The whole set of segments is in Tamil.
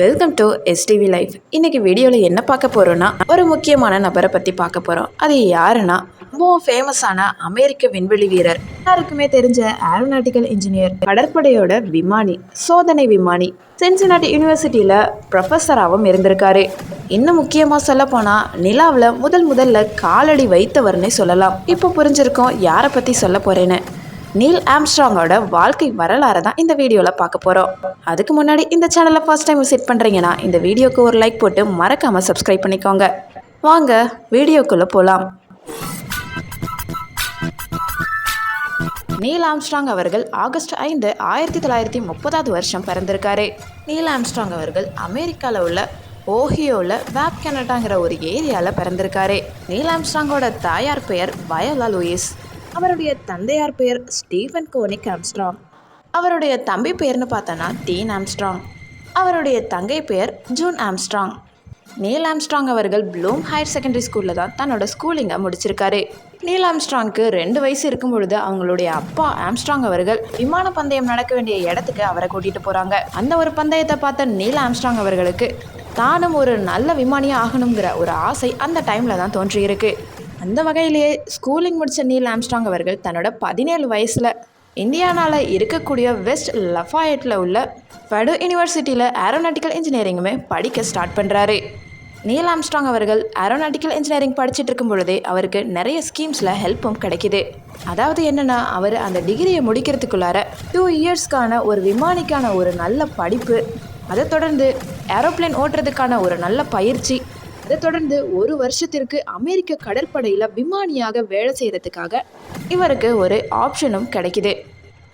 வெல்கம் டு எஸ்டிவி லைஃப் இன்னைக்கு வீடியோவில் என்ன பார்க்க போகிறோன்னா ஒரு முக்கியமான நபரை பற்றி பார்க்க போகிறோம் அது யாருன்னா ரொம்ப ஃபேமஸான அமெரிக்க விண்வெளி வீரர். எல்லாருக்குமே தெரிஞ்ச ஏரோநாட்டிக்கல் இன்ஜினியர் கடற்படையோட விமானி சோதனை விமானி. சென்சினாட்டி யூனிவர்சிட்டியில் ப்ரொஃபஸராகவும் இருந்திருக்காரு. இன்னும் முக்கியமாக சொல்ல போனால் நிலாவில் முதல் முதல்ல காலடி வைத்தவர்னே சொல்லலாம். இப்போ புரிஞ்சிருக்கோம் யாரை பற்றி சொல்ல போகிறேன்னு நீல் ஆம்ஸ்ட்ராங்கோட வாழ்க்கை வரலாறு தான் இந்த வீடியோவில் பார்க்க போகிறோம் அதுக்கு முன்னாடி இந்த சேனலை ஃபர்ஸ்ட் டைம் விசிட் பண்ணுறீங்கன்னா இந்த வீடியோக்கு ஒரு லைக் போட்டு மறக்காமல் சப்ஸ்கிரைப் பண்ணிக்கோங்க. வாங்க வீடியோக்குள்ளே போகலாம் நீல் ஆம்ஸ்ட்ராங் அவர்கள் ஆகஸ்ட் ஐந்து ஆயிரத்தி தொள்ளாயிரத்தி முப்பதாவது வருஷம் பிறந்திருக்காரு. நீல் ஆம்ஸ்ட்ராங் அவர்கள் அமெரிக்காவில் உள்ள ஓஹியோவில் வேப் கனடாங்கிற ஒரு ஏரியாவில் பிறந்திருக்காரு. நீல் ஆம்ஸ்ட்ராங்கோட தாயார் பெயர் வயலா லூயிஸ் அவருடைய தந்தையார் பெயர் ஸ்டீஃபன் கோனிக் ஆம்ஸ்ட்ராங். அவருடைய தம்பி பெயர்னு பார்த்தோன்னா டீன் ஆம்ஸ்ட்ராங். அவருடைய தங்கை பெயர் ஜூன் ஆம்ஸ்ட்ராங். நீல் ஆம்ஸ்ட்ராங் அவர்கள் ப்ளூம் ஹையர் செகண்டரி ஸ்கூலில் தான் தன்னோட ஸ்கூலிங்கை முடிச்சிருக்காரு. நீல் ஆம்ஸ்ட்ராங்க்கு ரெண்டு வயசு இருக்கும் பொழுது அவங்களுடைய அப்பா ஆம்ஸ்ட்ராங் அவர்கள் விமான பந்தயம் நடக்க வேண்டிய இடத்துக்கு அவரை கூட்டிகிட்டு போகிறாங்க அந்த ஒரு பந்தயத்தை பார்த்த நீல் ஆம்ஸ்ட்ராங் அவர்களுக்கு தானும் ஒரு நல்ல விமானியாக ஆகணுங்கிற ஒரு ஆசை அந்த டைமில் தான் தோன்றியிருக்கு. அந்த வகையிலேயே ஸ்கூலிங் முடித்த நீல் ஆம்ஸ்ட்ராங் அவர்கள் தன்னோட பதினேழு வயசில் இந்தியானாவில் இருக்கக்கூடிய வெஸ்ட் லஃபாயட்டில் உள்ள படு யூனிவர்சிட்டியில் ஏரோநாட்டிக்கல் இன்ஜினியரிங்குமே படிக்க ஸ்டார்ட் பண்ணுறாரு நீல் ஆம்ஸ்ட்ராங் அவர்கள் ஏரோநாட்டிக்கல் இன்ஜினியரிங் படிச்சுட்டு இருக்கும் பொழுதே அவருக்கு நிறைய ஸ்கீம்ஸில் ஹெல்ப்பும் கிடைக்கிது. அதாவது என்னென்னா அவர் அந்த டிகிரியை முடிக்கிறதுக்குள்ளார டூ இயர்ஸ்க்கான ஒரு விமானிக்கான ஒரு நல்ல படிப்பு அதை தொடர்ந்து ஏரோப்ளேன் ஓட்டுறதுக்கான ஒரு நல்ல பயிற்சி அதை தொடர்ந்து ஒரு வருஷத்திற்கு அமெரிக்க கடற்படையில் விமானியாக வேலை செய்கிறதுக்காக இவருக்கு ஒரு ஆப்ஷனும் கிடைக்குது.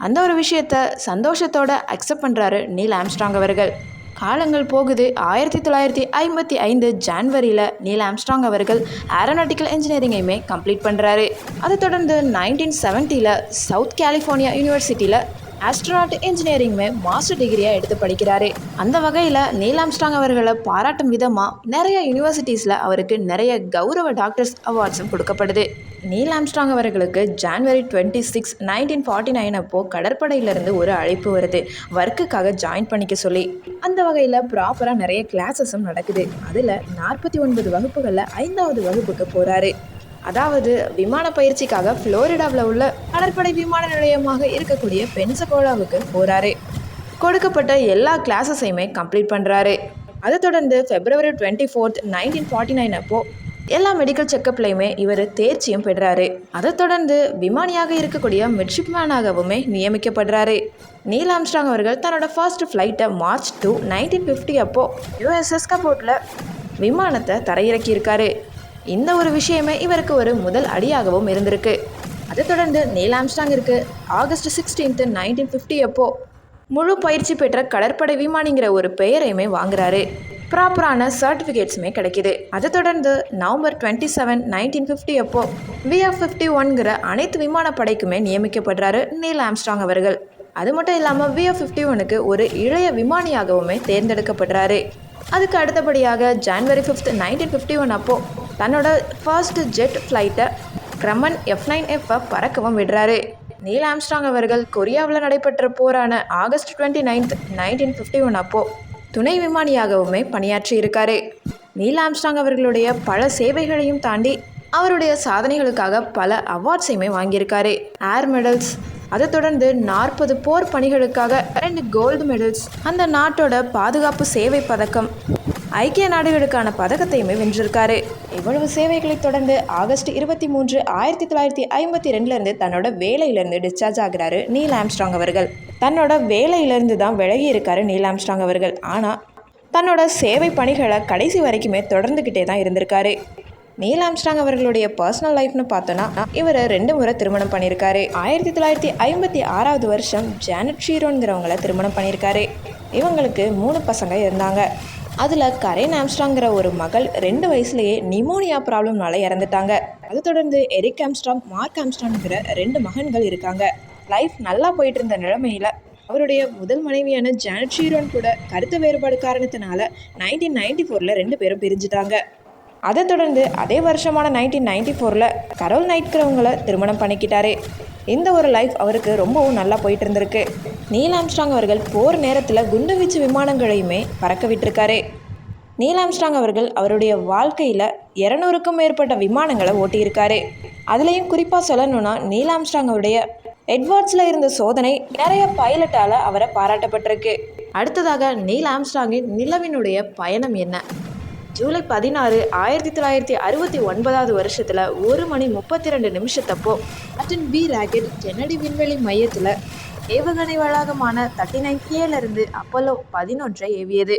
அந்த ஒரு விஷயத்த சந்தோஷத்தோட அக்செப்ட் பண்ணுறாரு நீல் ஆம்ஸ்ட்ராங் அவர்கள். காலங்கள் போகுது. ஆயிரத்தி தொள்ளாயிரத்தி ஐம்பத்தி ஐந்து ஜான்வரியில் நீல் ஆம்ஸ்ட்ராங் அவர்கள் ஏரோநாட்டிக்கல் இன்ஜினியரிங்கையுமே கம்ப்ளீட் பண்ணுறாரு அதை தொடர்ந்து நைன்டீன் செவன்ட்டியில் சவுத் கலிஃபோர்னியா யூனிவர்சிட்டியில் ஆஸ்ட்ரோனாட் இன்ஜினியரிங்குமே மாஸ்டர் டிகிரியாக எடுத்து படிக்கிறாரு. அந்த வகையில் நீல் ஆம்ஸ்ட்ராங் அவர்களை பாராட்டும் விதமாக நிறைய யூனிவர்சிட்டிஸில் அவருக்கு நிறைய கௌரவ டாக்டர்ஸ் அவார்ட்ஸும் கொடுக்கப்படுது. நீல் ஆம்ஸ்ட்ராங் அவர்களுக்கு January twenty six nineteen forty nine அப்போது கடற்படையிலேருந்து ஒரு அழைப்பு வருது. ஒர்க்குக்காக ஜாயின் பண்ணிக்க சொல்லி. அந்த வகையில் ப்ராப்பராக நிறைய கிளாஸஸும் நடக்குது. அதில் நாற்பத்தி ஒன்பது வகுப்புகளில் ஐந்தாவது வகுப்புக்கு போகிறாரு அதாவது விமான பயிற்சிக்காக புளோரிடாவில் உள்ள கடற்படை விமான நிலையமாக இருக்கக்கூடிய பென்சகோலாவுக்கு போகிறாரு கொடுக்கப்பட்ட எல்லா கிளாஸஸையுமே கம்ப்ளீட் பண்ணுறாரு அதை தொடர்ந்து February twenty fourth nineteen forty nine அப்போது எல்லா மெடிக்கல் செக்கப்லையுமே இவர் தேர்ச்சியும் பெறாரு அதை தொடர்ந்து விமானியாக இருக்கக்கூடிய மிட்ஷிப்மேனாகவுமே நியமிக்கப்படுறாரு. நீல் ஆம்ஸ்ட்ராங் அவர்கள் தன்னோட ஃபர்ஸ்ட் ஃப்ளைட்டை மார்ச் டூ நைன்டீன் ஃபிஃப்டி அப்போ யூஎஸ்எஸ் கபோர்ட்டில் விமானத்தை தரையிறக்கியிருக்காரு. இந்த ஒரு விஷயமே இவருக்கு ஒரு முதல் அடியாகவும் இருந்திருக்கு. அதை தொடர்ந்து நீல் இருக்கு. ஆகஸ்ட் சிக்ஸ்டீன்த்து நைன்டீன் ஃபிஃப்டி அப்போ முழு பயிற்சி பெற்ற கடற்படை விமானிங்கிற ஒரு பெயரையுமே வாங்குறாரு. ப்ராப்பரான சர்டிஃபிகேட்ஸுமே கிடைக்கிது. அதை தொடர்ந்து November twenty seven nineteen fifty அப்போ விஎஃப் ஃபிஃப்டி ஒன்கிற அனைத்து விமானப்படைக்குமே நியமிக்கப்படுறாரு நீல் ஆம்ஸ்டாங் அவர்கள். அது மட்டும் இல்லாமல் விஎஃப் ஃபிஃப்டி ஒனுக்கு ஒரு இளைய விமானியாகவுமே தேர்ந்தெடுக்கப்படுறாரு. அதுக்கு அடுத்தபடியாக January fifth nineteen fifty one அப்போது தன்னோட ஃபர்ஸ்ட் ஜெட் ஃப்ளைட்டை கிரமன் எஃப் நைன் எஃப்பை பறக்கவும் விடுறாரு. நீல் ஆம்ஸ்ட்ராங் அவர்கள் கொரியாவில் நடைபெற்ற போரான August twenty ninth nineteen fifty one அப்போது துணை விமானியாகவுமே பணியாற்றி இருக்காரு. நீல் ஆம்ஸ்ட்ராங் அவர்களுடைய பல சேவைகளையும் தாண்டி அவருடைய சாதனைகளுக்காக பல அவார்ட்ஸையுமே வாங்கியிருக்காரு. ஏர் மெடல்ஸ் அதை தொடர்ந்து நாற்பது போர் பணிகளுக்காக ரெண்டு கோல்டு மெடல்ஸ் அந்த நாட்டோட பாதுகாப்பு சேவை பதக்கம். ஐக்கிய நாடுகளுக்கான பதக்கத்தையுமே வென்றிருக்காரு. இவ்வளவு சேவைகளை தொடர்ந்து ஆகஸ்ட் இருபத்தி மூன்று ஆயிரத்தி தொள்ளாயிரத்தி ஐம்பத்தி ரெண்டுலேருந்து தன்னோட வேலையிலேருந்து டிஸ்சார்ஜ் ஆகிறாரு நீல் ஆம்ஸ்ட்ராங் அவர்கள். தன்னோட வேலையிலேருந்து தான் விலகி இருக்காரு நீல் ஆம்ஸ்ட்ராங் அவர்கள். ஆனால் தன்னோட சேவை பணிகளை கடைசி வரைக்குமே தொடர்ந்துக்கிட்டே தான் இருந்திருக்காரு. நீல் ஆம்ஸ்டாங் அவர்களுடைய பர்சனல் லைஃப்னு பார்த்தோன்னா இவர் ரெண்டு முறை திருமணம் பண்ணியிருக்காரு. ஆயிரத்தி தொள்ளாயிரத்தி ஐம்பத்தி ஆறாவது வருஷம் ஜானட் ஷீரோன்கிறவங்கள திருமணம் பண்ணியிருக்காரு. இவங்களுக்கு மூணு பசங்க இருந்தாங்க. அதில் கரேன் ஆம்ஸ்ட்ராங்கிற ஒரு மகள் ரெண்டு வயசுலேயே நிமோனியா ப்ராப்ளம்னால இறந்துட்டாங்க. அதை தொடர்ந்து எரிக் ஆம்ஸ்ட்ராங் மார்க் ஆம்ஸ்ட்ராங்கிற ரெண்டு மகன்கள் இருக்காங்க. லைஃப் நல்லா போயிட்டு இருந்த நிலைமையில அவருடைய முதல் மனைவியான ஜானட் ஷீரோன் கூட கருத்து வேறுபாடு காரணத்தினால நைன்டீன் நைன்டி ஃபோரில் ரெண்டு பேரும் பிரிஞ்சுட்டாங்க. அதை தொடர்ந்து அதே வருஷமான நைன்டீன் நைன்டி ஃபோரில் கரோல் நைட்கிறவங்களை திருமணம் பண்ணிக்கிட்டாரு. இந்த ஒரு லைஃப் அவருக்கு ரொம்பவும் நல்லா போயிட்டு இருந்திருக்கு நீல் ஆம்ஸ்ட்ராங் அவர்கள் போர் நேரத்தில் குண்டுவீச்சு விமானங்களையுமே பறக்க விட்டிருக்காரு. நீல் ஆம்ஸ்ட்ராங் அவர்கள் அவருடைய வாழ்க்கையில் இரநூறுக்கும் மேற்பட்ட விமானங்களை ஓட்டியிருக்காரு. அதுலேயும் குறிப்பாக சொல்லணும்னா நீல் ஆம்ஸ்ட்ராங் அவருடைய எட்வர்ட்ஸில் இருந்த சோதனை நிறைய பைலட்டால் அவரை பாராட்டப்பட்டிருக்கு. அடுத்ததாக நீல் ஆம்ஸ்ட்ராங்கின் நிலவினுடைய பயணம் என்ன? ஜூலை பதினாறு ஆயிரத்தி தொள்ளாயிரத்தி அறுபத்தி ஒன்பதாவது வருஷத்தில் ஒரு மணி முப்பத்தி ரெண்டு நிமிஷத்தப்போ அட்டன் பி. ராக்கெட் கென்னடி விண்வெளி மையத்தில் ஏவுகணை வளாகமான தேர்ட்டி நைன் இருந்து அப்போலோ பதினொன்றை ஏவியது.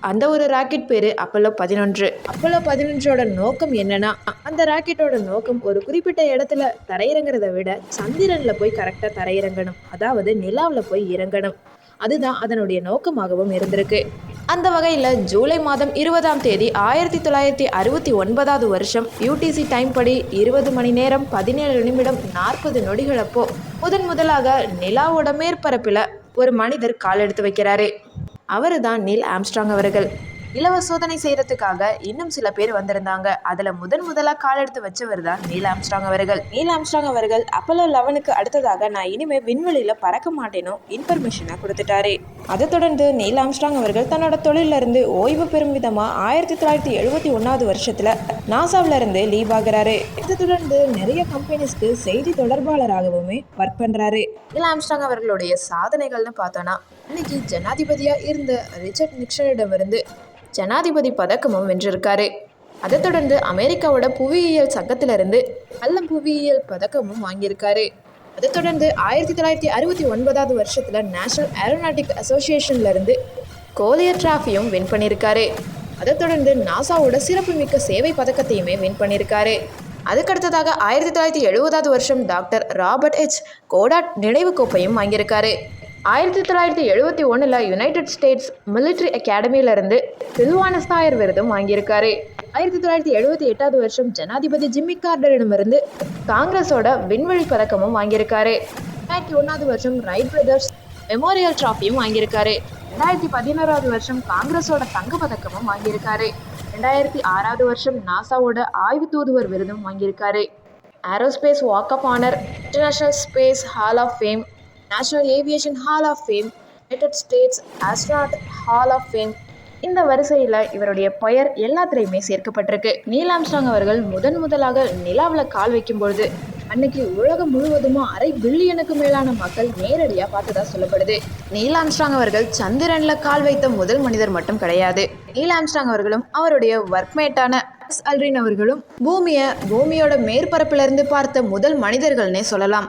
அந்த ஒரு ராக்கெட் பேர் அப்போலோ பதினொன்று. அப்போலோ பதினொன்றோட நோக்கம் என்னன்னா அந்த ராக்கெட்டோட நோக்கம் ஒரு குறிப்பிட்ட இடத்துல தரையிறங்குறத விட சந்திரனில் போய் கரெக்டாக தரையிறங்கணும். அதாவது நிலாவில் போய் இறங்கணும். அதுதான் அதனுடைய நோக்கமாகவும் இருந்திருக்கு. அந்த வகையில் ஜூலை மாதம் இருபதாம் தேதி ஆயிரத்தி தொள்ளாயிரத்தி அறுபத்தி ஒன்பதாவது வருஷம் யூடிசி டைம் படி இருபது மணி நேரம் பதினேழு நிமிடம் நாற்பது நொடிகளப்போ முதன் முதலாக நிலாவோட மேற்பரப்பில் ஒரு மனிதர் கால் எடுத்து வைக்கிறாரு. அவரு தான் நீல் ஆம்ஸ்ட்ராங் அவர்கள். இலவ சோதனை செய்யறதுக்காக இன்னும் சில பேர் வந்திருந்தாங்க. அதுல முதன் முதலா கால் எடுத்து வச்சவர் தான் நீல் ஆம்ஸ்ட்ராங் அவர்கள். நீல் ஆம்ஸ்ட்ராங் அவர்கள் அப்பலோ லெவனுக்கு அடுத்ததாக நான் இனிமே விண்வெளியில பறக்க மாட்டேனோ இன்ஃபர்மேஷனை கொடுத்துட்டாரு. அதை தொடர்ந்து நீல் ஆம்ஸ்ட்ராங் அவர்கள் தன்னோட தொழில இருந்து ஓய்வு பெறும் விதமா ஆயிரத்தி தொள்ளாயிரத்தி எழுபத்தி ஒன்னாவது வருஷத்துல நாசாவில இருந்து லீவ் ஆகுறாரு. இதை தொடர்ந்து நிறைய கம்பெனிஸ்க்கு செய்தி தொடர்பாளராகவுமே ஒர்க் பண்றாரு. நீல் ஆம்ஸ்ட்ராங் அவர்களுடைய சாதனைகள்னு பார்த்தோன்னா இன்னைக்கு ஜனாதிபதியா இருந்த ரிச்சர்ட் நிக்சனிடமிருந்து ஜனாதிபதி பதக்கமும் வென்றிருக்காரு. அதைத் தொடர்ந்து அமெரிக்காவோட புவியியல் சங்கத்திலிருந்து நல்ல புவியியல் பதக்கமும் வாங்கியிருக்காரு. அதைத் தொடர்ந்து ஆயிரத்தி தொள்ளாயிரத்தி அறுபத்தி ஒன்பதாவது வருஷத்தில் நேஷனல் ஏரோநாட்டிக் அசோசியேஷன்லேருந்து கோலியர் டிராஃபியும் வின் பண்ணியிருக்காரு. அதைத் தொடர்ந்து நாசாவோட சிறப்புமிக்க சேவை பதக்கத்தையுமே வின் பண்ணியிருக்காரு. அதுக்கடுத்ததாக ஆயிரத்தி தொள்ளாயிரத்தி எழுபதாவது வருஷம் டாக்டர் ராபர்ட் ஹெச் கோடாட் நினைவு கோப்பையும் வாங்கியிருக்காரு. ஆயிரத்தி தொள்ளாயிரத்தி எழுபத்தி ஒன்றில் யுனைடெட் ஸ்டேட்ஸ் மிலிட்ரி அகாடமியிலிருந்து சில்வானஸ்தாயர் விருதும் வாங்கியிருக்காரு. ஆயிரத்தி தொள்ளாயிரத்தி எழுபத்தி எட்டாவது வருஷம் ஜனாதிபதி ஜிம்மி கார்டரிடமிருந்து காங்கிரஸோட விண்வெளி பதக்கமும் வாங்கியிருக்காரு. ரெண்டாயிரத்தி ஒன்றாவது வருஷம் ரைட் பிரதர்ஸ் மெமோரியல் டிராஃபியும் வாங்கியிருக்காரு. ரெண்டாயிரத்தி பதினோராவது வருஷம் காங்கிரஸோட தங்க பதக்கமும் வாங்கியிருக்காரு. ரெண்டாயிரத்தி ஆறாவது வருஷம் நாசாவோட ஆய்வு தூதுவர் விருதும் வாங்கியிருக்காரு. Aerospace walk of honour international space hall of fame national aviation hall of fame United States astronaut hall of fame இந்த வரிசையில் இவருடைய பெயர் எல்லாத்துலேயுமே சேர்க்கப்பட்டிருக்கு. நீல் ஆம்ஸ்ட்ராங் அவர்கள் முதன் முதலாக நிலாவில் கால் வைக்கும் பொழுது அன்னைக்கு உலகம் முழுவதுமா அரை பில்லியனுக்கு மேலான மக்கள் நேரடியாக பார்த்ததா சொல்லப்படுது. நீல் ஆம்ஸ்ட்ராங் அவர்கள் சந்திரனில் கால் வைத்த முதல் மனிதர் மட்டும் கிடையாது. நீல் ஆம்ஸ்ட்ராங் அவர்களும் அவருடைய ஒர்க்மேட்டான அல்ரின் அவர்களும் பூமியை பூமியோட மேற்பரப்பிலிருந்து பார்த்த முதல் மனிதர்கள்னே சொல்லலாம்.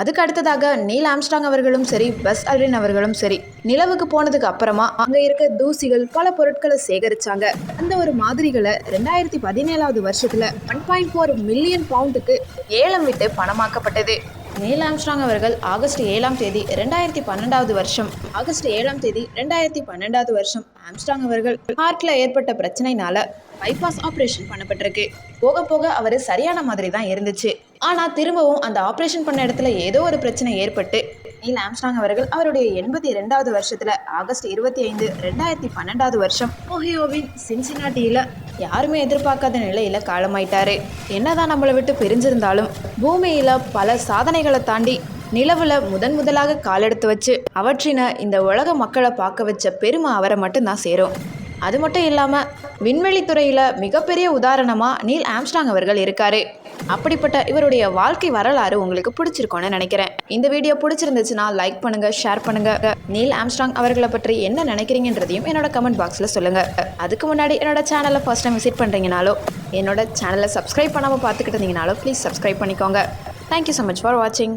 அதுக்கு அடுத்ததாக நீல் ஆம்ஸ்டாங் அவர்களும் சரி பஸ் அல்ரின் அவர்களும் சரி நிலவுக்கு போனதுக்கு அப்புறமா அங்க இருக்க தூசிகள் பல பொருட்களை சேகரிச்சாங்க. அந்த ஒரு மாதிரிகளை ரெண்டாயிரத்தி பதினேழாவது வருஷத்துல ஒன் பாயிண்ட் ஃபோர் மில்லியன் பவுண்டுக்கு ஏலம் விட்டு பணமாக்கப்பட்டது. நீல் ஆம்ஸ்ட்ராங் அவர்கள் ஆகஸ்ட் ஏழாம் தேதி ரெண்டாயிரத்தி பன்னெண்டாவது வருஷம் ஆகஸ்ட் ஏழாம் தேதி ரெண்டாயிரத்தி பன்னெண்டாவது வருஷம் ஆம்ஸ்டாங் அவர்கள் ஹார்ட்ல ஏற்பட்ட பிரச்சனைனால பைபாஸ் ஆப்ரேஷன் பண்ணப்பட்டிருக்கு. போக போக அவர் சரியான மாதிரி தான் இருந்துச்சு. ஆனால் திரும்பவும் அந்த ஆப்ரேஷன் பண்ண இடத்துல ஏதோ ஒரு பிரச்சனை ஏற்பட்டு நீல் ஆம்ஸ்டாங் அவர்கள் அவருடைய எண்பத்தி ரெண்டாவது வருஷத்தில் ஆகஸ்ட் இருபத்தி ஐந்து ரெண்டாயிரத்தி பன்னெண்டாவது வருஷம் ஓஹியோவின் சின்சினாட்டியில் யாருமே எதிர்பார்க்காத நிலையில் காலமாயிட்டாரு. என்னதான் நம்மளை விட்டு பிரிஞ்சிருந்தாலும் பூமியில் பல சாதனைகளை தாண்டி நிலவில் முதன் முதலாக காலெடுத்து வச்சு அவற்றின இந்த உலக மக்களை பார்க்க வச்ச பெருமை அவரை மட்டும்தான் சேரும். அது மட்டும் இல்லாமல் விண்வெளித்துறையில் மிகப்பெரிய உதாரணமாக நீல் ஆம்ஸ்டாங் அவர்கள் இருக்காரு. அப்படிப்பட்ட இவருடைய வாழ்க்கை வரலாறு உங்களுக்கு பிடிச்சிருக்கோன்னு நினைக்கிறேன். இந்த வீடியோ பிடிச்சிருந்துச்சுன்னா லைக் பண்ணுங்க ஷேர் பண்ணுங்க. நீல் ஆம்ஸ்டாங் அவர்களை பற்றி என்ன நினைக்கிறீங்கன்றதையும் என்னோட கமெண்ட் பாக்ஸில் சொல்லுங்க. அதுக்கு முன்னாடி என்னோட சேனலை ஃபர்ஸ்ட் டைம் விசிட் பண்ணுறீங்கனாலோ என்னோட சேனலை சப்ஸ்கிரைப் பண்ணாமல் பார்த்துக்கிட்டு இருந்தீங்கனாலோ ப்ளீஸ் சப்ஸ்கிரைப் பண்ணிக்கோங்க. Thank you so much for வாட்சிங்